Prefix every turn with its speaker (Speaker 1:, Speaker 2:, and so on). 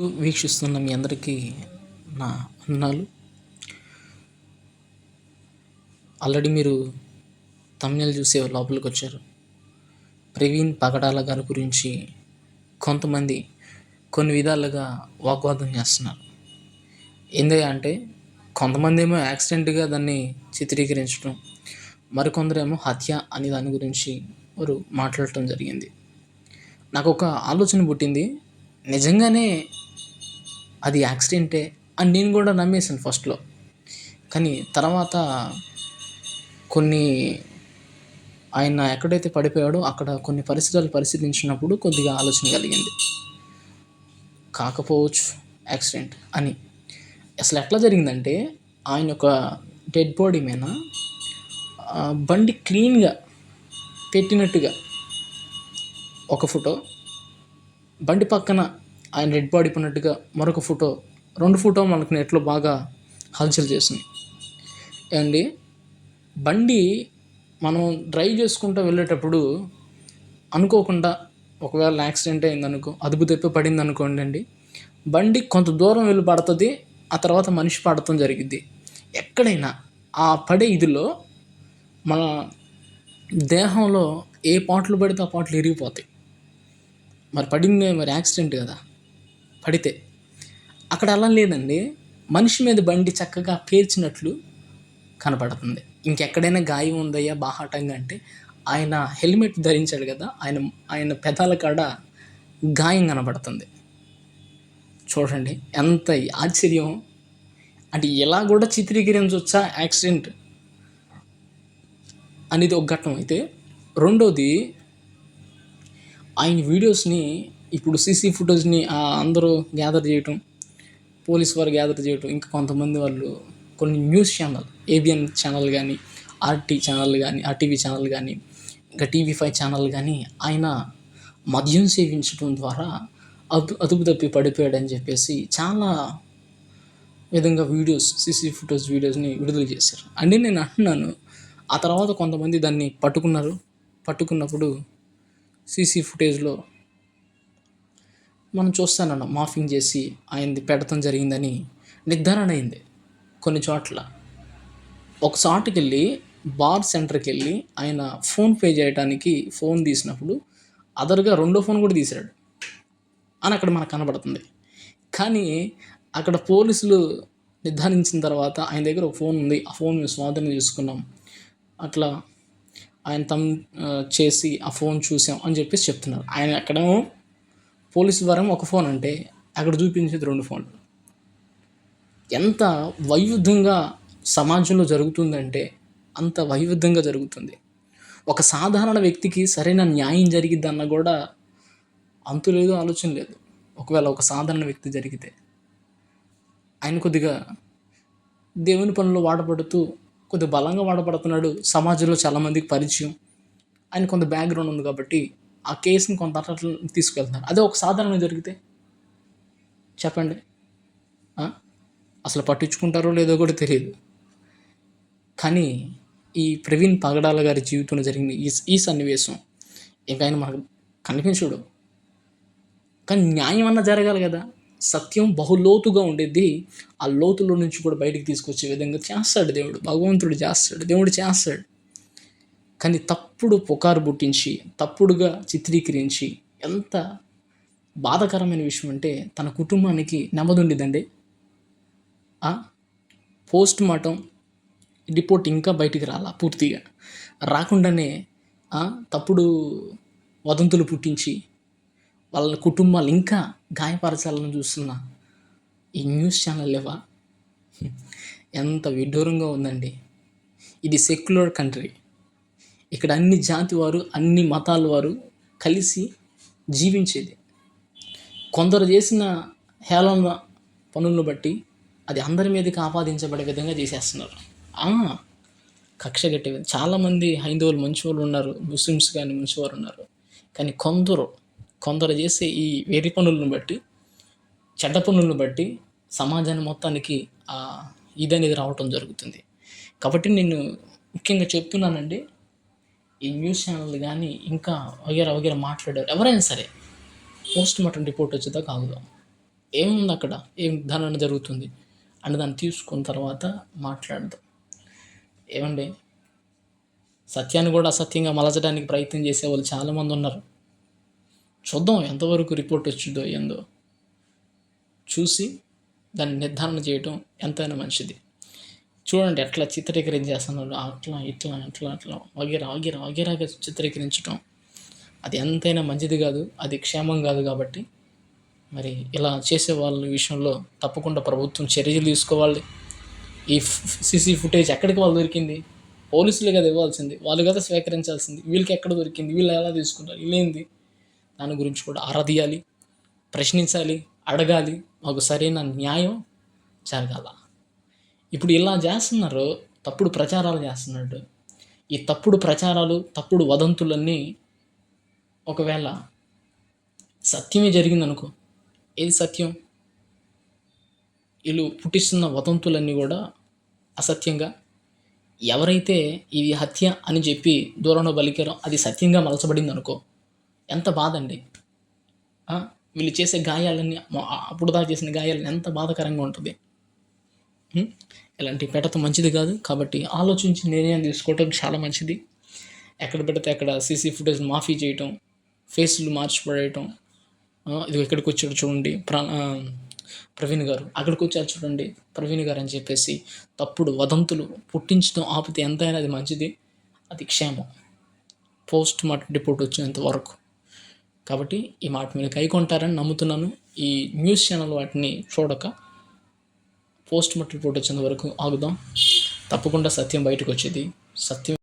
Speaker 1: వీక్షిస్తున్న మీ అందరికీ నా అన్నాలు ఆల్రెడీ మీరు తమిళ చూసే లోపలికి వచ్చారు. ప్రవీణ్ పగడాల గారి గురించి కొంతమంది కొన్ని విధాలుగా వాగ్వాదం చేస్తున్నారు. ఏంది అంటే కొంతమంది ఏమో యాక్సిడెంట్గా దాన్ని చిత్రీకరించడం మరికొందరేమో హత్య అనే దాని గురించి వారు మాట్లాడటం జరిగింది. నాకు ఒక ఆలోచన పుట్టింది. నిజంగానే అది యాక్సిడెంటే అని నేను కూడా నమ్మేసాను ఫస్ట్లో. కానీ తర్వాత కొన్ని ఆయన ఎక్కడైతే పడిపోయాడో అక్కడ కొన్ని పరిస్థితులు పరిశీలించినప్పుడు కొద్దిగా ఆలోచన కలిగింది. కాకపోవచ్చు యాక్సిడెంట్ అని. అసలు ఎట్లా జరిగిందంటే ఆయన ఒక డెడ్ బాడీ మీద బండి క్లీన్గా పెట్టినట్టుగా ఒక ఫోటో బండి పక్కన ఆయన డెడ్ బాడీ పడినట్టుగా మరొక ఫోటో రెండు ఫోటో మనకు నెట్లో బాగా హల్చల్ చేసింది. అండి బండి మనం డ్రైవ్ చేసుకుంటూ వెళ్ళేటప్పుడు అనుకోకుండా ఒకవేళ యాక్సిడెంట్ అయిందనుకో అదుపు తెప్పి పడింది అనుకోండి అండి బండి కొంత దూరం వెళ్ళి పడుతుంది ఆ తర్వాత మనిషి పడటం జరిగింది ఎక్కడైనా ఆ పడే ఇదిలో మన దేహంలో ఏ పాటలు పడితే ఆ పాటలు ఇరిగిపోతాయి. మరి పడింది మరి యాక్సిడెంట్ కదా. పడితే. అక్కడ అలా లేదండి. మనిషి మీద బండి చక్కగా పేర్చినట్లు కనపడుతుంది. ఇంకెక్కడైనా గాయం ఉందయ్యా బాహాటంగా అంటే ఆయన హెల్మెట్ ధరించాడు కదా ఆయన ఆయన పెదాల కాడ గాయం కనపడుతుంది చూడండి ఎంత ఆశ్చర్యం. అంటే ఇలా కూడా చిత్రీకరించవచ్చా యాక్సిడెంట్? అనేది ఒక ఘట్టం. అయితే రెండోది ఆయన వీడియోస్ని ఇప్పుడు సీసీ ఫుటేజ్ని అందరూ గ్యాదర్ చేయటం పోలీస్ వారు గ్యాదర్ చేయటం ఇంకా కొంతమంది వాళ్ళు కొన్ని న్యూస్ ఛానల్ ఏబిఎన్ ఛానల్ కానీ ఆర్టీ ఛానల్ కానీ ఆర్టీవీ ఛానల్ కానీ ఇంకా టీవీ ఫైవ్ ఛానల్ కానీ ఆయన మద్యం సేవించడం ద్వారా అతు అతుపు తప్పి పడిపోయాడని చెప్పేసి చాలా విధంగా వీడియోస్ సీసీ ఫుటేజ్ వీడియోస్ని విడుదల చేశారు. అంటే నేను అంటున్నాను ఆ తర్వాత కొంతమంది దాన్ని పట్టుకున్నారు. పట్టుకున్నప్పుడు సీసీ ఫుటేజ్లో మనం చూస్తానన్న మాఫింగ్ చేసి ఆయనది పెడతం జరిగిందని నిర్ధారణ అయింది కొన్ని చోట్ల. ఒక చోటుకి వెళ్ళి బార్ సెంటర్కి వెళ్ళి ఆయన ఫోన్ పే చేయడానికి ఫోన్ తీసినప్పుడు అదర్గా రెండో ఫోన్ కూడా తీశాడు. అని అక్కడ మనకు కనబడుతుంది. కానీ అక్కడ పోలీసులు నిర్ధారించిన తర్వాత ఆయన దగ్గర ఒక ఫోన్ ఉంది. ఆ ఫోన్ మేము స్వాధీనం చేసుకున్నాం. అట్లా ఆయన తమ్ చేసి ఆ ఫోన్ చూసాం అని చెప్పేసి చెప్తున్నారు. ఆయన ఎక్కడేమో పోలీసు ద్వారా ఒక ఫోన్ అంటే అక్కడ చూపించేది రెండు ఫోన్లు. ఎంత వైవిధ్యంగా సమాజంలో జరుగుతుందంటే అంత వైవిధ్యంగా జరుగుతుంది. ఒక సాధారణ వ్యక్తికి సరైన న్యాయం జరిగిద్దన్న కూడా అంతు లేదు ఆలోచన లేదు. ఒకవేళ ఒక సాధారణ వ్యక్తి జరిగితే ఆయన కొద్దిగా దేవుని పనులు వాడబడుతూ కొద్దిగా బలంగా వాడబడుతున్నాడు. సమాజంలో చాలామందికి పరిచయం. ఆయన కొంత బ్యాక్గ్రౌండ్ ఉంది కాబట్టి ఆ కేసుని కొంత అట్లా తీసుకెళ్తున్నారు. అదే ఒక సాధారణ జరిగితే? చెప్పండి. అసలు పట్టించుకుంటారో లేదో కూడా తెలియదు. కానీ ఈ ప్రవీణ్ పగడాల గారి జీవితంలో జరిగిన ఈ ఈ సన్నివేశం ఇంకా ఆయన మనకు కనిపించడు. కానీ న్యాయం అన్న జరగాలి కదా. సత్యం బహులోతుగా ఉండేది ఆ లోతులో నుంచి కూడా బయటికి తీసుకొచ్చే విధంగా చేస్తాడు దేవుడు. భగవంతుడు చేస్తాడు. దేవుడు చేస్తాడు. కానీ తప్పుడు పుకారు పుట్టించి తప్పుడుగా చిత్రీకరించి ఎంత బాధాకరమైన విషయం అంటే తన కుటుంబానికి నెమ్మదుండిదండి. పోస్ట్ మార్టం రిపోర్ట్ ఇంకా బయటికి రాలా పూర్తిగా. రాకుండానే తప్పుడు వదంతులు పుట్టించి వాళ్ళ కుటుంబాలు ఇంకా గాయపరచాలని చూస్తున్న ఈ న్యూస్ ఛానల్ లేవా? ఎంత విడ్డూరంగా ఉందండి. ఇది సెక్యులర్ కంట్రీ. ఇక్కడ అన్ని జాతి వారు అన్ని మతాల వారు కలిసి జీవించేది. కొందరు చేసిన హేళన పనులను బట్టి అది అందరి మీదకి ఆపాదించబడే విధంగా చేసేస్తున్నారు. కక్ష కట్టే విధంగా. చాలామంది హైందవులు మంచివాళ్ళు ఉన్నారు ముస్లిమ్స్ కానీ మంచివారు ఉన్నారు. కానీ కొందరు కొందరు చేసే ఈ వేరి పనులను బట్టి చెడ్డ పనులను బట్టి సమాజాన్ని మొత్తానికి ఆ ఇది అనేది రావటం జరుగుతుంది. కాబట్టి నేను ముఖ్యంగా చెప్తున్నానండి ఈ న్యూస్ ఛానల్ కానీ ఇంకా వగేర వగేర మాట్లాడారు ఎవరైనా సరే పోస్ట్ మార్టం రిపోర్ట్ వచ్చేదాకా ఆగుదాం ఏముంది అక్కడ? ఏం నిర్ధారణ జరుగుతుంది? అని దాన్ని తీసుకున్న తర్వాత మాట్లాడదాం. ఏమండి? సత్యాన్ని కూడా అసత్యంగా మలచడానికి ప్రయత్నం చేసే వాళ్ళు చాలామంది ఉన్నారు. చూద్దాం ఎంతవరకు రిపోర్ట్ వచ్చిందో ఏందో. చూసి దాన్ని నిర్ధారణ చేయటం ఎంతైనా మంచిది. చూడండి ఎట్లా చిత్రీకరించేస్తున్నారు అట్లా ఇట్లా అట్లా అట్లా. వగేరా వగేరా వగేరాగా చిత్రీకరించడం అది ఎంతైనా మంచిది కాదు అది క్షేమం కాదు కాబట్టి. మరి ఇలా చేసే వాళ్ళ విషయంలో తప్పకుండా ప్రభుత్వం చర్యలు తీసుకోవాలి. ఈ సీసీ ఫుటేజ్ ఎక్కడికి వాళ్ళు దొరికింది? పోలీసులు కదా ఇవ్వాల్సింది. వాళ్ళు కదా స్వీకరించాల్సింది. వీళ్ళకి ఎక్కడ దొరికింది? వీళ్ళు ఎలా తీసుకుంటారు? వీళ్ళేంది దాని గురించి కూడా ఆరా తీయాలి ప్రశ్నించాలి అడగాలి. మాకు సరైన న్యాయం జరగాల. ఇప్పుడు ఇలా చేస్తున్నారు తప్పుడు ప్రచారాలు చేస్తున్నట్టు. ఈ తప్పుడు ప్రచారాలు తప్పుడు వదంతులన్నీ ఒకవేళ సత్యమే జరిగిందనుకో ఏది సత్యం? వీళ్ళు పుట్టిస్తున్న వదంతులన్నీ కూడా అసత్యంగా. ఎవరైతే ఇది హత్య అని చెప్పి దూరంలో బలికారో అది సత్యంగా మలచబడింది అనుకో ఎంత బాధ అండి వీళ్ళు చేసే గాయాలన్నీ అప్పుడు దాకా చేసిన గాయాలన్నీ ఎంత బాధాకరంగా ఉంటుంది. ఇలాంటి పెట్టడం మంచిది కాదు. కాబట్టి ఆలోచించి నిర్ణయం తీసుకోవటం చాలా మంచిది. ఎక్కడ పెడితే అక్కడ సీసీ ఫుటేజ్ మాఫీ చేయటం ఫేస్లు మార్చిపడేయటం. ఇది ఎక్కడికి వచ్చాడు చూడండి. ప్రా ప్రవీణ్ గారు. అక్కడికి వచ్చారు చూడండి. ప్రవీణ్ గారు అని చెప్పేసి తప్పుడు వదంతులు పుట్టించడం ఆపితే ఎంతైనా అది మంచిది. అది క్షేమం. పోస్ట్ మార్టం రిపోర్ట్ వచ్చేంత వరకు. కాబట్టి ఈ మాట మీరు కైకొంటారని నమ్ముతున్నాను. ఈ న్యూస్ ఛానల్ వాటిని చూడక పోస్ట్ మార్టం రిపోర్ట్ వచ్చేంత వరకు ఆగుదాం. తప్పకుండా సత్యం బయటకు వచ్చేది సత్యం